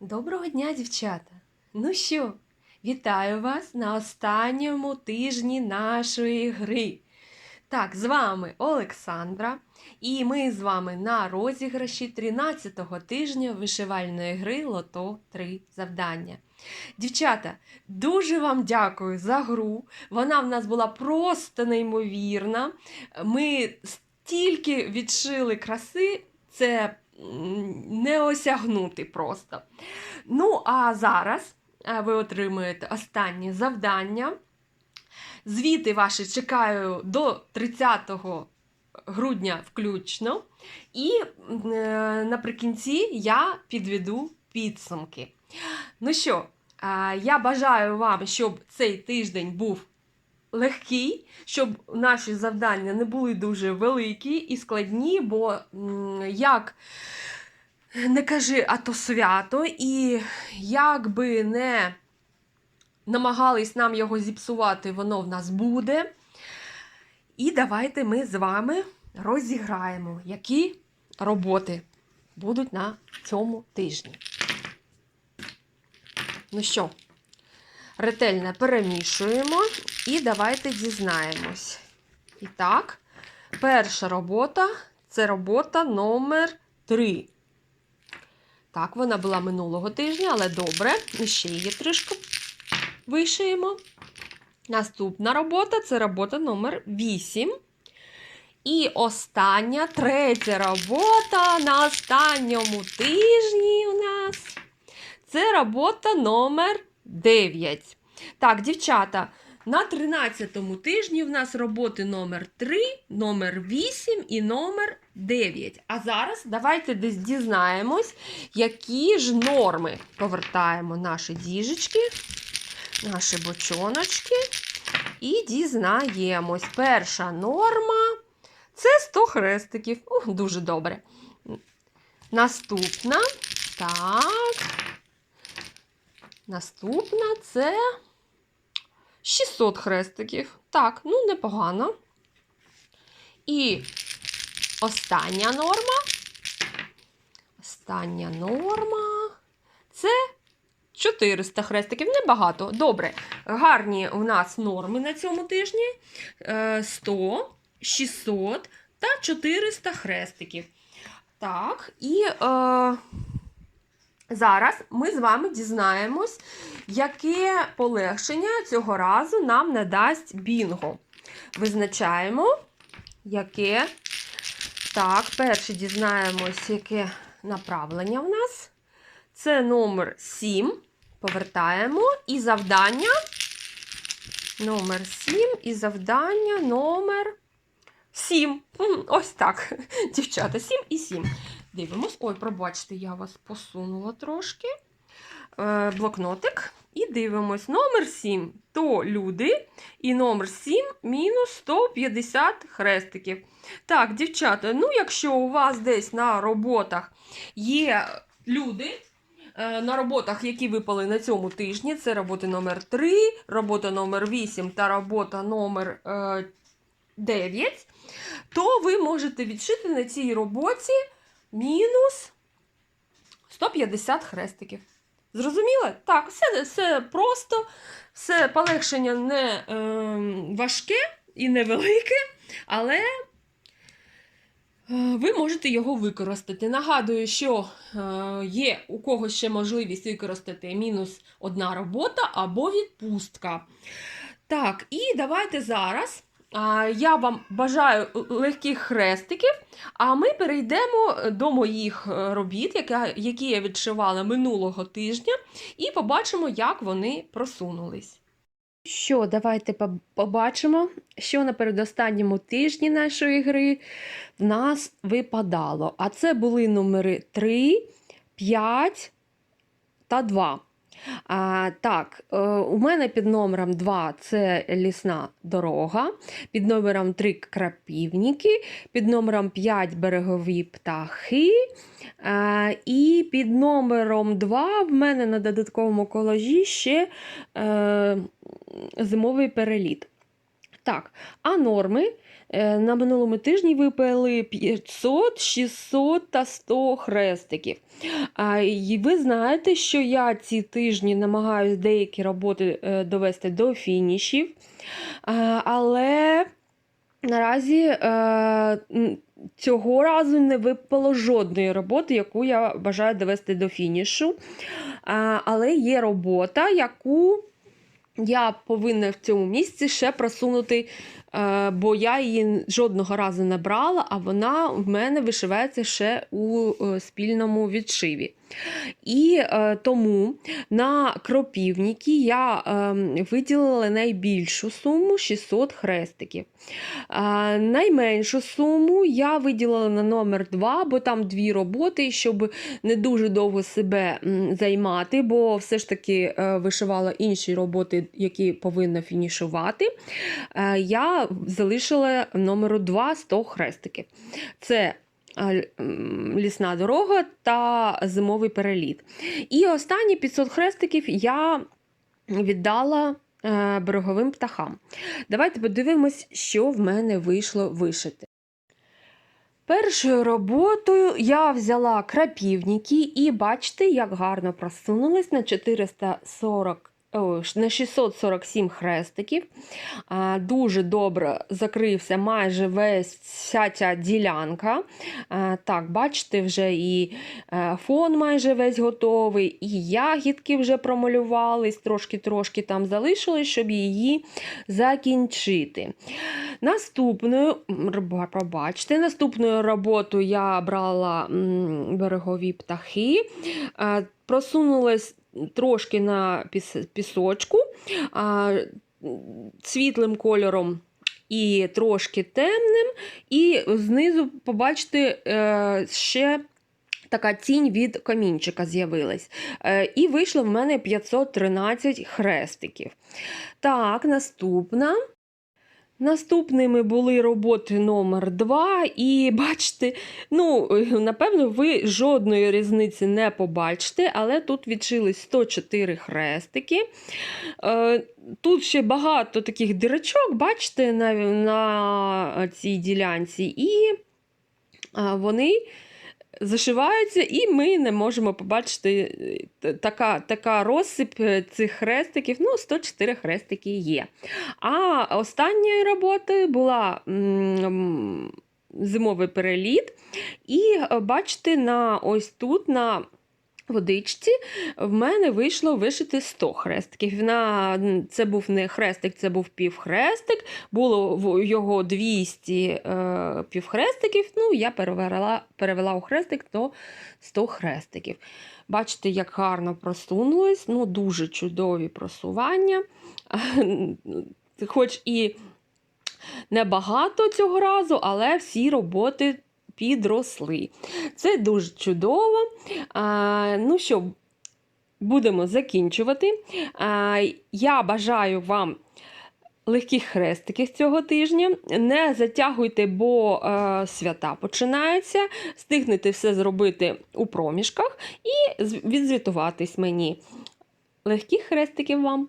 Доброго дня, дівчата! Ну що, вітаю вас на останньому тижні нашої гри. Так, з вами Олександра, і ми з вами на розіграші 13-го тижня вишивальної гри Лото 3 завдання. Дівчата, дуже вам дякую за гру. Вона в нас була просто неймовірна. Ми стільки відшили краси, це не осягнути просто. Ну, а зараз е, ви отримуєте останнє завдання. Звіти ваші чекаю до 30 грудня включно. І е, наприкінці я підведу підсумки. Ну що, е, я бажаю вам, щоб цей тиждень був легкий, щоб наші завдання не були дуже великі і складні, бо як не кажи, а то свято, і як би не намагались нам його зіпсувати, воно в нас буде. І давайте ми з вами розіграємо, які роботи будуть на цьому тижні. Ну що, ретельно перемішуємо і давайте дізнаємось. І так, перша робота це робота номер 3. Так, вона була минулого тижня, але добре. Ми ще її трішки вишиємо. Наступна робота це робота номер 8. І остання, третя робота на останньому тижні у нас. Це робота номер 9. Так, дівчата, на 13-му тижні в нас роботи номер 3, номер 8 і номер 9. А зараз давайте десь дізнаємось, які ж норми повертаємо наші діжечки, наші бочоночки. І дізнаємось. Перша норма це 100 хрестиків. Ух, дуже добре. Наступна. Так. Наступна це 600 хрестиків. Так, ну непогано. І остання норма. Остання норма. Це 400 хрестиків. Небагато. Добре. Гарні у нас норми на цьому тижні. Е, 100, 600 та 400 хрестиків. Так, і е, зараз ми з вами дізнаємось, яке полегшення цього разу нам надасть Бінго. Визначаємо, яке. Так, перше дізнаємось, яке направлення в нас. Це номер 7. Повертаємо. І завдання. Номер 7 і завдання номер 7. Ось так. Дівчата, 7 і 7. Дивимось. Ой, пробачте, я вас посунула трошки. Е, блокнотик. І дивимось. Номер 7 то люди. І номер 7 мінус 150 хрестиків. Так, дівчата, ну якщо у вас десь на роботах є люди, е, на роботах, які випали на цьому тижні, це робота номер 3, робота номер 8 та робота номер е, 9, то ви можете відшити на цій роботі мінус 150 хрестиків. Зрозуміли? Так, все, все просто, все полегшення не е, важке і невелике, але е, ви можете його використати. Нагадую, що е, є у когось ще можливість використати мінус одна робота або відпустка. Так, і давайте зараз. Я вам бажаю легких хрестиків, а ми перейдемо до моїх е, робіт, які я відшивала минулого тижня, і побачимо, як вони просунулись. Що, давайте побачимо, що на передостанньому тижні нашої гри в нас випадало. А це були номери 3, 5 та 2. А, так, е, у мене під номером 2 це лісна дорога, під номером 3 крапівники, під номером 5 берегові птахи. А, і під номером 2 в мене на додатковому колажі ще е, зимовий переліт. Так, а норми Е, На минулому тижні випали 500, 600 та 100 хрестиків. А, І ви знаєте, що я ці тижні намагаюся деякі роботи е, довести до фінішів. Але наразі е, цього разу не випало жодної роботи, яку я бажаю довести до фінішу. Але є робота, яку я повинна в цьому місці ще просунути, бо я її жодного разу не брала, а вона в мене вишивається ще у е, спільному відшиві. І е, тому на кропівники я е, виділила найбільшу суму 600 хрестиків. Е, найменшу суму я виділила на номер 2, бо там дві роботи, щоб не дуже довго себе займати, бо все ж таки е, вишивала інші роботи, які повинна фінішувати. Е, я залишила номеру 2 100 хрестиків. Це лісна дорога та зимовий переліт. І останні 500 хрестиків я віддала е, береговим птахам. Давайте подивимось, що в мене вийшло вишити. Першою роботою я взяла крапівники і бачите, як гарно просунулась на 440 о, на 647 хрестиків. Дуже добре закрився майже весь вся ця ділянка. Так, бачите, вже і е, фон майже весь готовий, і ягідки вже промалювались, трошки-трошки там залишилось, щоб її закінчити. Наступною, пробачте, наступною роботою я брала берегові птахи, а, просунулась трошки на пісочку світлим кольором. І трошки темним, і знизу, побачите, е, ще така тінь від камінчика з'явилась. Е, І вийшло в мене 513 хрестиків. Так, наступна. Наступними були роботи номер 2 і бачите, ну, напевно, ви жодної різниці не побачите, але тут відшились 104 хрестики. Е, Тут ще багато таких дирочок, бачите, на, на цій ділянці, і вони зашиваються, і ми не можемо побачити е, така, така розсип е, цих хрестиків. Ну, 104 хрестики є. А останньою роботою була зимовий переліт. І е, бачите, на ось тут на водичці в мене вийшло вишити 100 хрестиків. На, це був не хрестик, це був півхрестик. Було його 200 е, півхрестиків. Ну, я перевела, перевела у хрестик то 100 хрестиків. Бачите, як гарно просунулось, ну, дуже чудові просування. Хоч і небагато цього разу, але всі роботи підросли. Це дуже чудово. А, ну що, будемо закінчувати. А, я бажаю вам. Легких хрестиків цього тижня. Не затягуйте, бо е, свята починаються. Встигнете все зробити у проміжках і відзвітуватись мені. Легких хрестиків вам!